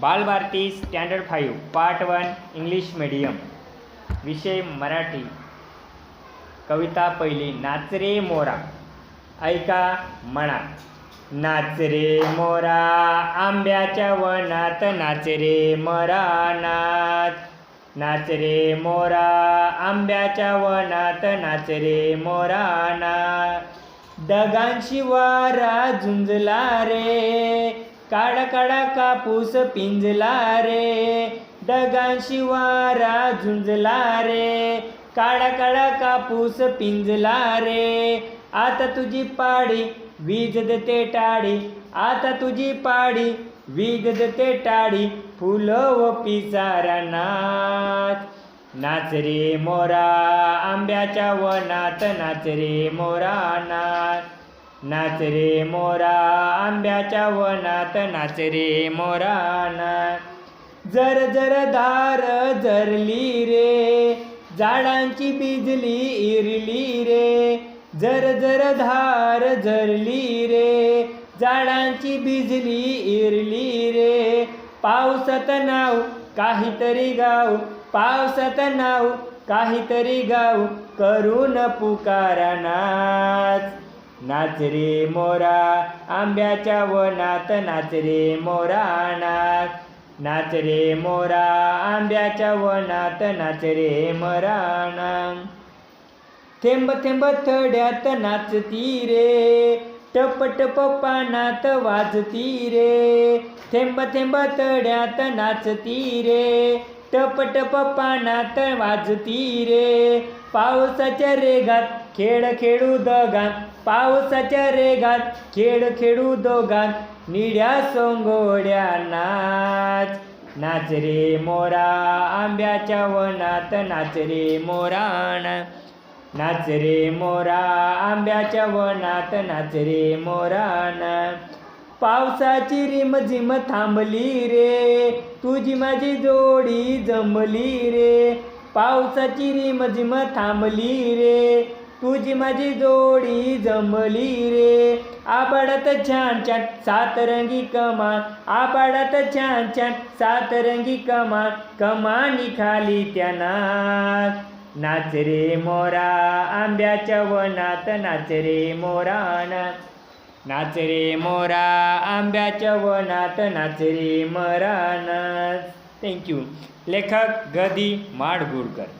Balbharati standard five part one English medium विषय मराठी. कविता पहिली नाच रे मोरा. ऐका म्हणा नाच रे मोरा आंब्याच्या वनात नाच रे मोरा नाच नाच रे मोरा आंब्याच्या वनात नाच रे मोरा नाच दगांशी वारा झुंजला रे. काडा काळा कापूस पिंजला रे दगांशी वारा झुंजला रे. काळा काळा कापूस पिंजला रे आता तुझी पाडी वीज देते टाळी आता तुझी पाडी वीज देते टाळी फुलं व पिसारा नाच. नाच रे मोरा आंब्याच्या वनात नाच रे मोरा नाच. नाच रे मोरा आंब्याच्या वनात नाच रे मोरा ना. जर जर धार जरली रे झाडांची बिजली इरली रे. जर जर धार झरली रे झाडांची बिजली इरली रे. पावसात नाव काहीतरी गाव पावसात नाव काहीतरी गाव करून पुकारा नाच. नाच रे मोरा आंब्याच्या वनात नाच रे मोरा नाच. नाच रे मोरा आंब्याच्या वनात नाच रे मराणा थेंब थेंब थड्यात नाचती रे टप टप पानात वाजती रे. थेंब थेंब थड्यात नाचती रे टप टप पानात वाजती रे. पावसाच्या रेगात खेळ खेळू दोघात पावसाच्या रेगात खेळ खेळू दोघात निड्या सोंगोड्या नाच. नाच रे मोरा आंब्याच्या वनात नाच रे मोरा नाच रे मोरा आंब्याच्या वनात नाच रे मोरान पावसाची रिमझिम थांबली रे. तुझी माझी जोडी जमली रे. पावसाची रिमझिम थांबली रे. तुझी माझी जोडी जमली रे. आबाडात छान छान सातरंगी कमान आबाडात छान छान सातरंगी कमान कमानी खाली त्या नाच नाच रे मोरा आंब्याच्या वनात नाच रे मोरा नाच नाच रे मोरा आंब्याच्या वनात नाच रे मरा नाच थँक्यू लेखक गदी माडगुडकर